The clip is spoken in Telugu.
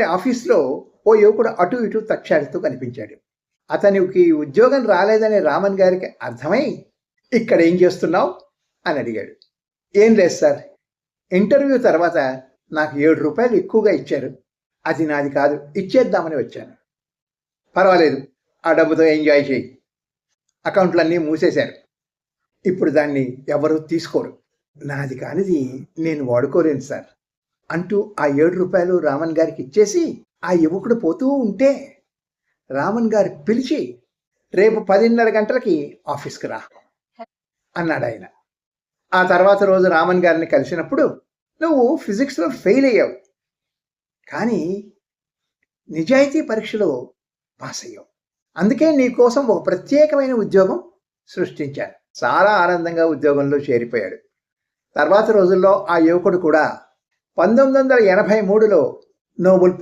ఆఫీస్లో ఓ యువకుడు అటు ఇటు తక్షాడుతూ కనిపించాడు. అతనికి ఉద్యోగం రాలేదని రామన్ గారికి అర్థమై ఇక్కడ ఏం చేస్తున్నావు? అని అడిగాడు. ఏం లేదు సార్. ఇంటర్వ్యూ తర్వాత నాకు ఏడు రూపాయలు ఎక్కువగా ఇచ్చారు. అది నాది కాదు. ఇచ్చేద్దామని వచ్చాను. పర్వాలేదు. ఆ డబ్బుతో ఎంజాయ్ చేయి. అకౌంట్లన్నీ మూసేశారు. ఇప్పుడు దాన్ని ఎవరు తీసుకోరు. నాది కానిది నేను వాడుకోలేను సార్. అంటూ ఆ ఏడు రూపాయలు రామన్ గారికి ఇచ్చేసి ఆ యువకుడు పోతూ ఉంటే రామన్ గారు పిలిచి రేపు పదిన్నర గంటలకి ఆఫీస్కి రా అన్నాడు ఆయన. ఆ తర్వాత రోజు రామన్ గారిని కలిసినప్పుడు నువ్వు ఫిజిక్స్లో ఫెయిల్ అయ్యావు. కానీ నిజాయితీ పరీక్షలో పాస్ అయ్యావు. అందుకే నీ కోసం ఒక ప్రత్యేకమైన ఉద్యోగం సృష్టించాను. చాలా ఆనందంగా ఉద్యోగంలో చేరిపోయాడు. తర్వాత రోజుల్లో ఆ యువకుడు కూడా పంతొమ్మిది వందల ఎనభై మూడులో నోబుల్